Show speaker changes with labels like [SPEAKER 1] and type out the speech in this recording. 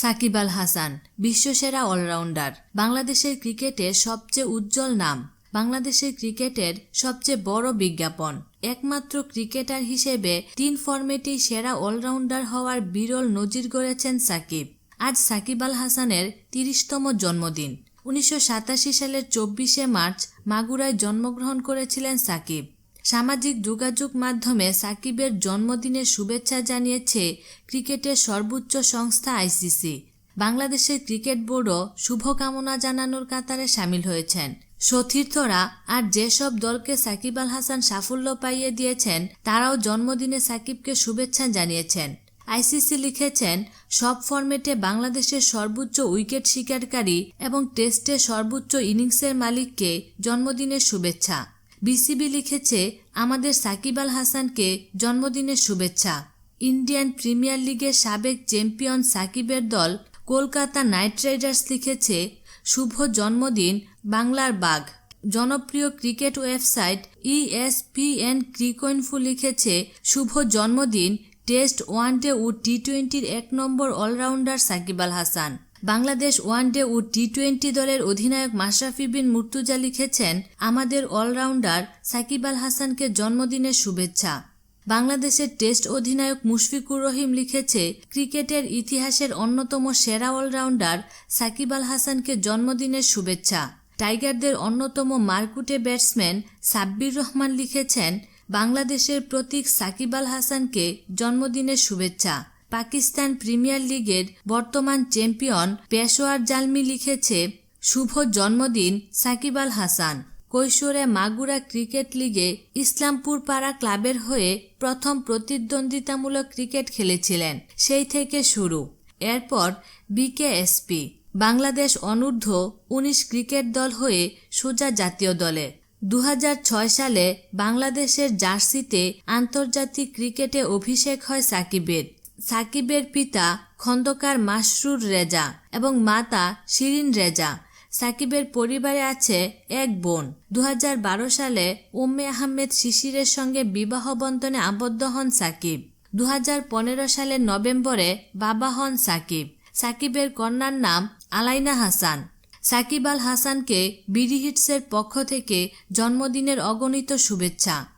[SPEAKER 1] সাকিব আল হাসান, বিশ্বসেরা অলরাউন্ডার। বাংলাদেশের ক্রিকেটের সবচেয়ে উজ্জ্বল নাম। বাংলাদেশের ক্রিকেটের সবচেয়ে বড় বিজ্ঞাপন। একমাত্র ক্রিকেটার হিসেবে তিন ফরম্যাটেই সেরা অলরাউন্ডার হওয়ার বিরল নজির গড়েছেন সাকিব। আজ সাকিব আল হাসানের তিরিশতম জন্মদিন। উনিশশো সাতাশি সালের চব্বিশে মার্চ মাগুরায় জন্মগ্রহণ করেছিলেন সাকিব। সামাজিক যোগাযোগ মাধ্যমে সাকিবের জন্মদিনের শুভেচ্ছা জানিয়েছে ক্রিকেটের সর্বোচ্চ সংস্থা আইসিসি। বাংলাদেশের ক্রিকেট বোর্ডও শুভকামনা জানানোর কাতারে সামিল হয়েছেন। সতীর্থরা আর যেসব দলকে সাকিব আল হাসান সাফল্য পাইয়ে দিয়েছেন, তারাও জন্মদিনে সাকিবকে শুভেচ্ছা জানিয়েছেন। আইসিসি লিখেছেন, সব ফরম্যাটে বাংলাদেশের সর্বোচ্চ উইকেট শিকারকারী এবং টেস্টে সর্বোচ্চ ইনিংসের মালিককে জন্মদিনের শুভেচ্ছা। বিসিবি লিখেছে, আমাদের সাকিব আল হাসানকে জন্মদিনের শুভেচ্ছা। ইন্ডিয়ান প্রিমিয়ার লিগের সাবেক চ্যাম্পিয়ন সাকিবের দল কলকাতা নাইট রাইডার্স লিখেছে, শুভ জন্মদিন, বাংলার বাঘ। জনপ্রিয় cricket website E ESPN Cricinfo লিখেছে, শুভ জন্মদিন, টেস্ট ওয়ানডে ও টি টোয়েন্টির এক number allrounder Shakib Al Hasan. Bangladesh one day ও টি টোয়েন্টি দলের অধিনায়ক মাশরাফি বিন মুর্তুজা লিখেছেন আমাদের অলরাউন্ডার সাকিব আল হাসানকে জন্মদিনের শুভেচ্ছা। বাংলাদেশের টেস্ট অধিনায়ক মুশফিকুর রহিম লিখেছে, ক্রিকেটের ইতিহাসের অন্যতম সেরা অলরাউন্ডার সাকিব আল হাসানকে জন্মদিনের শুভেচ্ছা। টাইগারদের অন্যতম মারকুটে ব্যাটসম্যান সাব্বির রহমান লিখেছেন, বাংলাদেশের প্রতীক সাকিব আল হাসানকে জন্মদিনের শুভেচ্ছা। পাকিস্তান প্রিমিয়ার লিগের বর্তমান চ্যাম্পিয়ন পেশোয়ার জালমি লিখেছে, শুভ জন্মদিন, সাকিব আল হাসান। কৈশোরে মাগুরা ক্রিকেট লিগে ইসলামপুর পাড়া ক্লাবের হয়ে প্রথম প্রতিদ্বন্দ্বিতামূলক ক্রিকেট খেলেছিলেন। সেই থেকে শুরু। এরপর বিকেএসপি, বাংলাদেশ অনূর্ধ্ব উনিশ ক্রিকেট দল হয়ে সোজা জাতীয় দলে। দু হাজার ছয় সালে বাংলাদেশের জার্সিতে আন্তর্জাতিক ক্রিকেটে অভিষেক হয় সাকিবের। সাকিবের পিতা খন্দকার মাসরুর রেজা এবং মাতা শিরিন রেজা। সাকিবের পরিবারে আছে এক বোন। দু হাজার বারো সালে উম্মে আহমেদ শিশিরের সঙ্গে বিবাহ বন্ধনে আবদ্ধ হন সাকিব। দু হাজার পনেরো সালের নভেম্বরে বাবা হন সাকিব। সাকিবের কন্যার নাম আলাইনা হাসান। সাকিব আল হাসানকে বিডি হিটসের পক্ষ থেকে জন্মদিনের অগণিত শুভেচ্ছা।